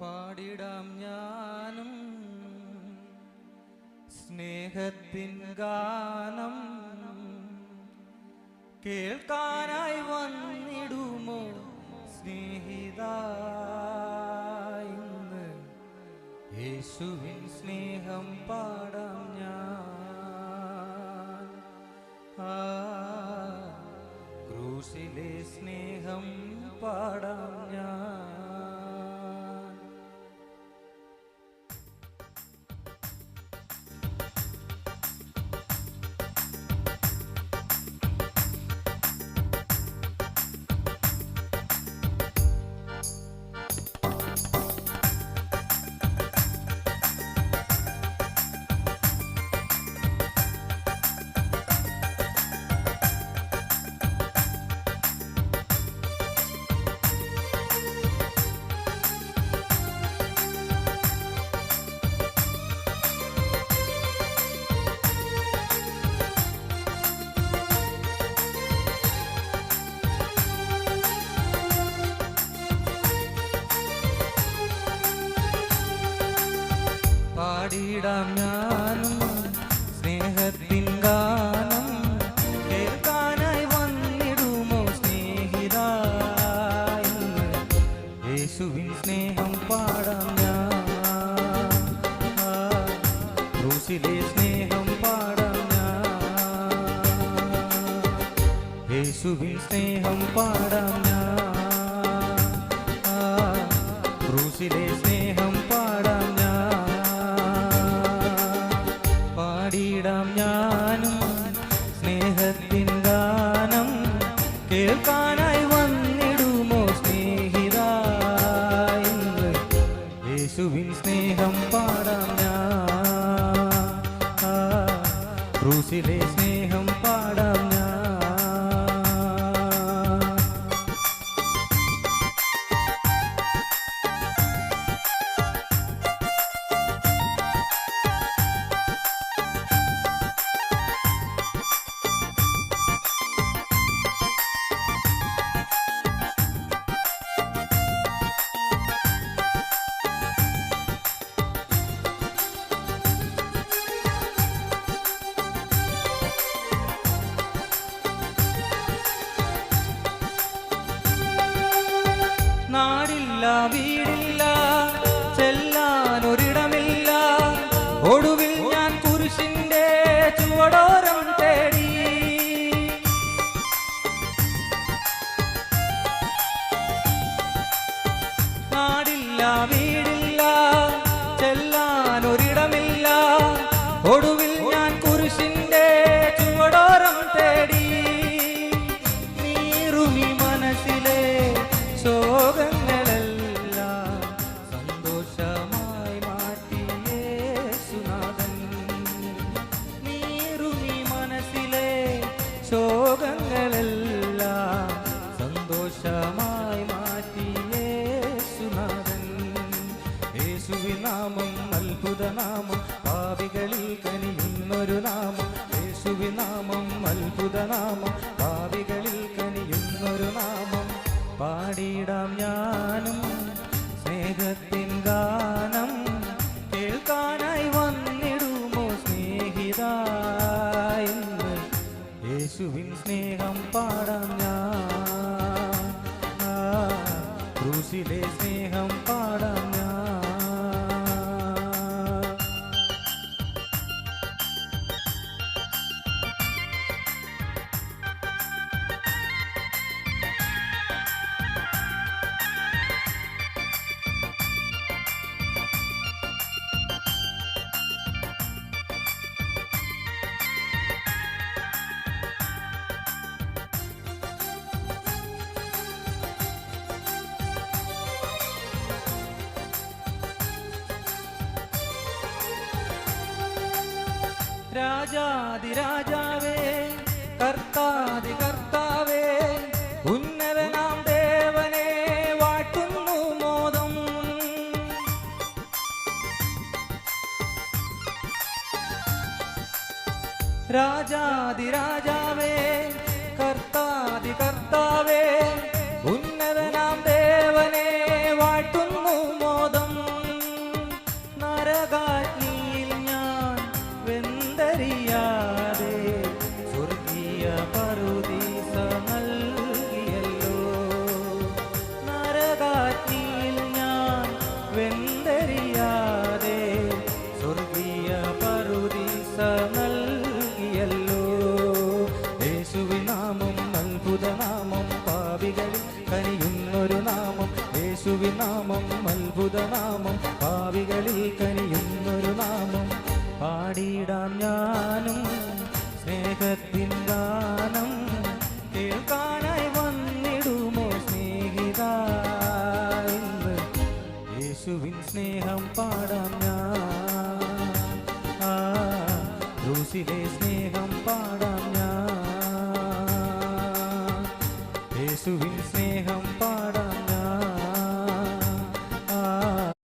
പാടിടാം ഞാനും. സ്നേഹത്തിൻ ഗാനം കേൾക്കാനായി വന്നിടുമോ സ്നേഹിത ഇന്ന്? യേശുവിൻ സ്നേഹം പാടാം ഞാൻ. ആ ക്രൂശിലെ സ്നേഹം പാടാം ഞാൻ. പാടിടാം ഞാനും സ്നേഹത്തിൻ ഗാനം കേൾക്കാനായി വന്നിടുമോ സ്നേഹിത ഇന്ന് യേശുവിൻ സ്നേഹം പാടാം ഞാൻ. ആ, ക്രൂശിലെ സ്നേഹം പാടാം ഞാൻ. യേശുവിൻ സ്നേഹം പാടാം ഞാൻ. ആ, ക്രൂശിലെ സ്നേഹം യേശുവിൻ സ്നേഹം പാടാം ഞാൻ. ആ, ക്രൂശിലെ സ്നേഹം പാടാം വീടില്ല ചെല്ലാൻ ഒരിടമില്ല ഒടുവിൽ ഞാൻ കുരിശിന്റെ ചുവടോരം തേടി. നാടില്ല വീടില്ല ശോകങ്ങളെല്ലാം സന്തോഷമായി മാറ്റിയേ സുനാഥൻ യേശുവി നാമം അത്ഭുത പാവികളിൽ കനിയുന്നൊരു നാമം. യേശുവി നാമം ക്രൂശിലെ സ്നേഹം രാജാതിരാജാവേ കർത്താതി കർത്താവേ ഉന്നതനാം ദേവനെ വാട്ടുന്നു മോദം രാജാതിരാജാവേ കർത്താതി അറിയാതെ സ്വർഗീയ പറുദീസ നൽകിയല്ലോ ഞാൻ വെന്തറിയാതെ സ്വർഗീയ പറുദീസ യേശുവിനാമം അത്ഭുതനാമം പാവികളിൽ കനിയുന്നൊരു നാമം. യേശുവിനാമം അത്ഭുതനാമം പാവികളിൽ കനിയുന്നൊരു നാമം. പാടിയിടാം ഞാനും സ്നേഹത്തിൻ ഗാനം കേൾക്കാനായി വന്നിടുമോ സ്നേഹിത യേശുവിൻ സ്നേഹം പാടാം ഞാൻ. ആ ക്രൂശിലെ സ്നേഹം പാടാം ഞാൻ. യേശുവിൻ സ്നേഹം